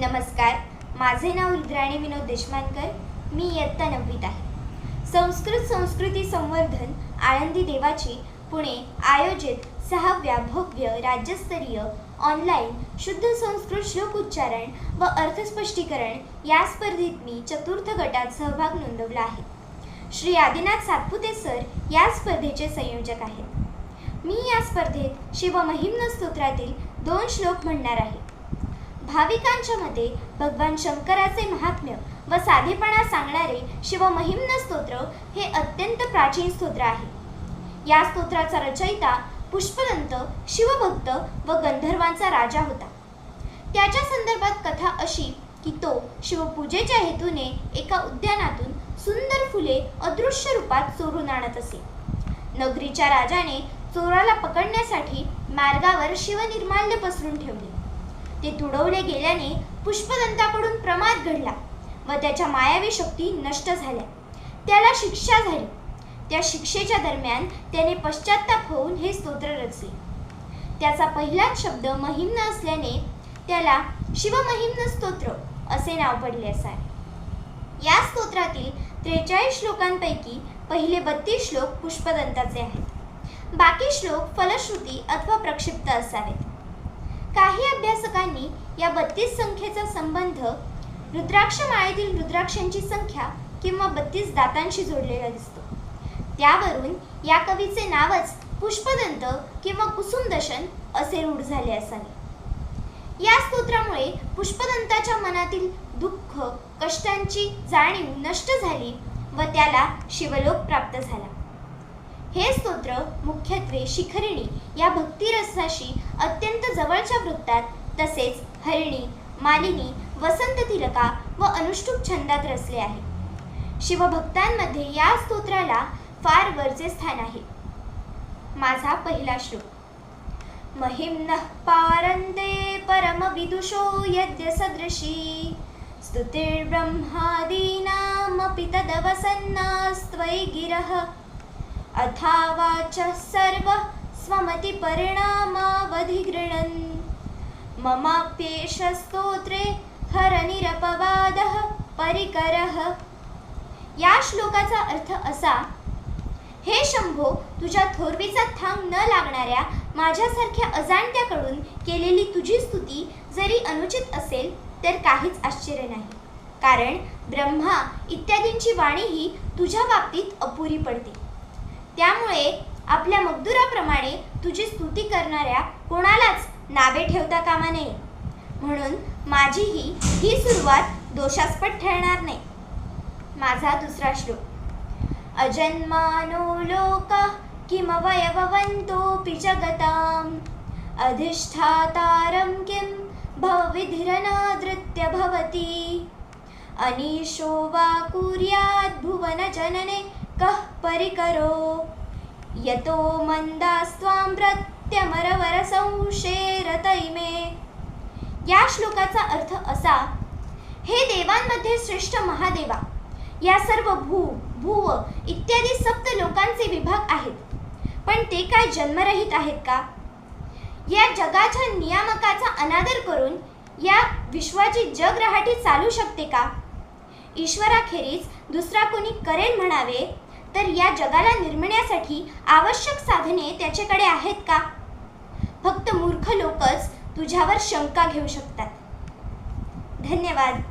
नमस्कार. माझे नाव इंद्राणी विनोद देशमानकर. मी इयत्ता नववीत आहे. संस्कृत संस्कृती संवर्धन आळंदी देवाची पुणे आयोजित सहाव्या भव्य राज्यस्तरीय ऑनलाईन शुद्ध संस्कृत श्लोक उच्चारण व अर्थस्पष्टीकरण या स्पर्धेत मी चतुर्थ गटात सहभाग नोंदवला आहे. श्री आदिनाथ सातपुते सर या स्पर्धेचे संयोजक आहेत. मी या स्पर्धेत शिवमहिम्न स्तोत्रातील दोन श्लोक म्हणणार आहे. भाविकांच्या मते भगवान शंकराचे महात्म्य व साधेपणा सांगणारे शिवमहिम्न स्तोत्र हे अत्यंत प्राचीन स्तोत्र आहे. या स्तोत्राचा रचयिता पुष्पदंत शिवभक्त व गंधर्वांचा राजा होता. त्याच्या संदर्भात कथा अशी की तो शिवपूजेच्या हेतूने एका उद्यानातून सुंदर फुले अदृश्य रूपात चोरून आणत असे. नगरीच्या राजाने चोराला पकडण्यासाठी मार्गावर शिवनिर्माल्य पसरून ठेवले. ते तुडवले गेल्याने पुष्पदंताकडून प्रमाद घडला व त्याच्या मायावी शक्ती नष्ट झाल्या. त्याला शिक्षा झाली. त्या शिक्षेच्या दरम्यान त्याने पश्चाताप होऊन हे स्तोत्र रचले. त्याचा पहिलाच शब्द महिम्न असल्याने त्याला शिवमहिम्न स्तोत्र असे नाव पडले असावे. या स्तोत्रातील त्रेचाळीस श्लोकांपैकी पहिले बत्तीस श्लोक पुष्पदंताचे आहेत. बाकी श्लोक फलश्रुती अथवा प्रक्षिप्त असावेत. काही अभ्यासकांनी या बत्तीस संख्येचा संबंध रुद्राक्ष माळेतील रुद्राक्षांची संख्या किंवा बत्तीस दातांशी जोडलेला दिसतो. त्यावरून या कवीचे नावच पुष्पदंत किंवा कुसुमदशन असे रूढ झाले असावे. या स्तोत्रामुळे पुष्पदंताच्या मनातील दुःख कष्टांची जाणीव नष्ट झाली व त्याला शिवलोक प्राप्त झाला. हे स्तोत्र मुख्यत्वे शिखरिणी या भक्तिरसाशी अत्यंत जवळच्या वृत्तात तसेच हरिणी मालिनी वसंत तिलका व अनुष्टुप छंदात रचले आहे. शिवभक्तांमध्ये या स्तोत्राला फार वरचे स्थान आहे. माझा पहिला श्लोक. महिम्नः पारन्ते परमविदुषो यद्य सदृशी स्तुतिर्ब्रह्मादीनामपि तदवसन्नास्त्वयि गिरः अथावाचः सर्वः स्वमतिपरिणामावधिगृणन्। ममाप्येष स्तोत्रे हरनिरपवादः परिकरः। या श्लोकाचा अर्थ असा हे शंभो तुझ्या थोरवीचा थांग न लागणाऱ्या माझ्यासारख्या अजाणत्याकडून केलेली तुझी स्तुती जरी अनुचित असेल तर काहीच आश्चर्य नाही. कारण ब्रह्मा इत्यादींची वाणीही तुझ्या बाबतीत अपुरी पडते. त्यामुळे आपल्या मगदुराप्रमाणे तुझी स्तुती करणाऱ्या कोणालाच नावे ठेवता कामा नये. म्हणून माझीही ही सुरुवात दोषास्पद ठरणार नाही. माझा दुसरा श्लोक. अजन्मानो लोका किमवयववन्तोऽपि जगताम् अधिष्ठातारं किं भवविधिरनादृत्य भवति अनीशो वा कुर्यात् भुवनजनने कः परिकरो? यतो मन्दास्त्वां प्रत्यमरवरसंशेरत इमे या श्लोकाचा अर्थ असा हे देवांमध्ये श्रेष्ठ महादेवा या सर्व भू भूव इत्यादी सप्त लोकांचे विभाग आहेत पण ते काय जन्मरहित आहेत का? या जगाच्या नियामकाचा अनादर करून या विश्वाची जग रहाटी चालू शकते का? ईश्वराखेरीज दुसरा कोणी करेल म्हणावे? तर या जगाला निर्मिण्यासाठी आवश्यक साधने त्याच्याकडे आहेत का? फक्त मूर्ख लोकच तुझ्यावर शंका घेऊ शकतात. धन्यवाद.